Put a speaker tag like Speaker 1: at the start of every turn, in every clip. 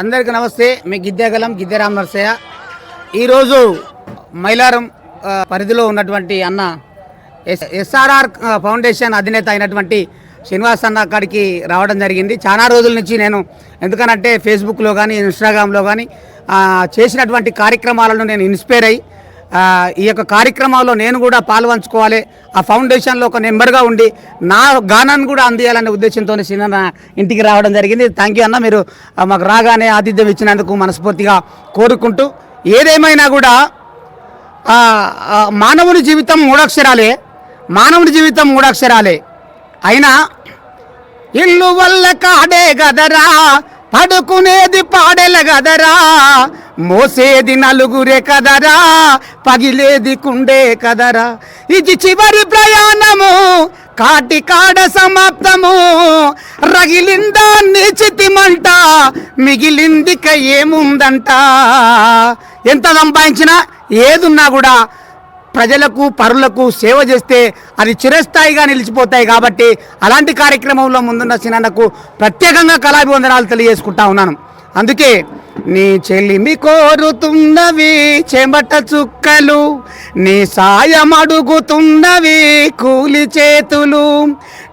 Speaker 1: అందరికీ నమస్తే మీ గిద్దెగలం గిద్దెరామ్ నర్సయ్య. ఈరోజు మైలారం పరిధిలో ఉన్నటువంటి అన్న ఎస్ ఎస్ఆర్ఆర్ ఫౌండేషన్ అధినేత అయినటువంటి శ్రీనివాస్ అన్న అక్కడికి రావడం జరిగింది. చాలా రోజుల నుంచి నేను ఎందుకనంటే ఫేస్బుక్లో కానీ ఇన్స్టాగ్రామ్లో కానీ చేసినటువంటి కార్యక్రమాలను నేను ఇన్స్పైర్ అయ్యి ఈ యొక్క కార్యక్రమంలో నేను కూడా పాల్పంచుకోవాలి. ఆ ఫౌండేషన్లో ఒక మెంబర్గా ఉండి నా గానాన్ని కూడా అందియాలనే ఉద్దేశంతో సినిమా ఇంటికి రావడం జరిగింది. థ్యాంక్ యూ అన్న మీరు మాకు రాగానే ఆతిథ్యం ఇచ్చినందుకు మనస్ఫూర్తిగా కోరుకుంటూ ఏదేమైనా కూడా మానవుని జీవితం మూడక్షరాలే మానవుని జీవితం మూడక్షరాలే. అయినా ఇల్లు వల్ల కాడే గదరా పడుకునేది పాడెల గదరా మోసేది నలుగురే కదరా పగిలేది కుండే కదరా. ఇది చివరి ప్రయాణము కాటి కాడ సమాప్తము. రగిలిందా నిచితిమంట మిగిలిందిక ఏముందంట. ఎంత సంపాదించినా ఏదున్నా కూడా ప్రజలకు పరులకు సేవ చేస్తే అది చిరస్థాయిగా నిలిచిపోతాయి కాబట్టి అలాంటి కార్యక్రమంలో ముందున్న సినాన్నకు ప్రత్యేకంగా కళాభివందనాలు తెలియజేసుకుంటా ఉన్నాను. అందుకే నీ చెలిమి కోరుతున్నవి చెమట చుక్కలు నీ సాయం అడుగుతున్నవి కూలి చేతులు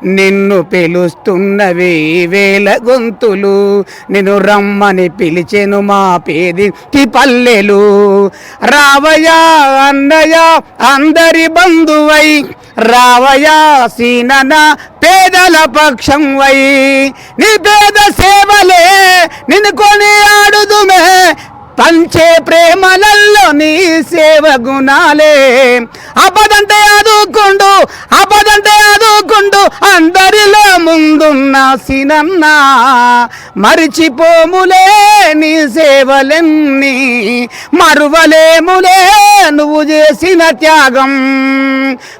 Speaker 1: నిన్ను పిలుస్తున్నవి వేల గొంతులు నిన్ను రమ్మని పిలిచెను మా పేదింటి పల్లెలు. రావయా అన్నయ్య అందరి బంధువై రావయా సీనన పేదల పక్షం వై నీ పేద సేవలే నిన్ను కొని పంచే ప్రేమలల్లో నీ సేవ గుణాలే. అపదంటే అదుకుండు అపదంటే అదుకుండు అందరిలో ముందున్న సినన్న మరిచిపోములే నీ సేవలెన్ని మరువలేములే నువ్వు చేసిన త్యాగం.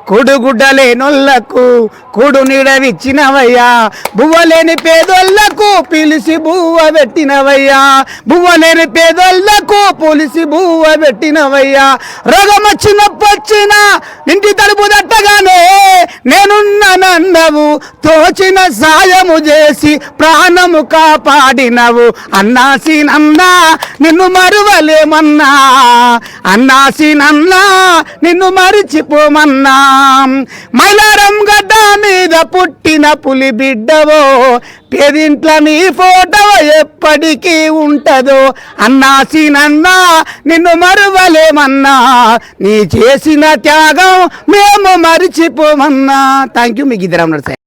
Speaker 1: కుడుగుడ్డలేనొల్లకు కుడు నిడవిచ్చినవయ్యా. బువ్వలేని పేదోళ్ళకు పిలిసి బువ్వ పెట్టినవయ్యా. బువ్వలేని పేదోళ్ళకు పులిసి బువ్వ పెట్టినవయ్యా. రోగం వచ్చిన ఇంటి తలుపు దట్టగానే అన్నవు తోచిన సాయము చేసి ప్రాణము కాపాడినవు. అన్నాసినన్నా నిన్ను మరువలేమన్నా. అన్నాసినన్నా నిన్ను మరిచిపోమన్నా. మైలారం గడ్డ పుట్టిన పులి బిడ్డవో పేదింట్ల నీ ఫోటో ఎప్పటికీ ఉంటదో. అన్నా సీనన్నా నిన్ను మరువలేమన్నా. నీ చేసిన త్యాగం మేము మరిచిపోమన్నా. థ్యాంక్ యూ మీకు ఇద్దరం సార్.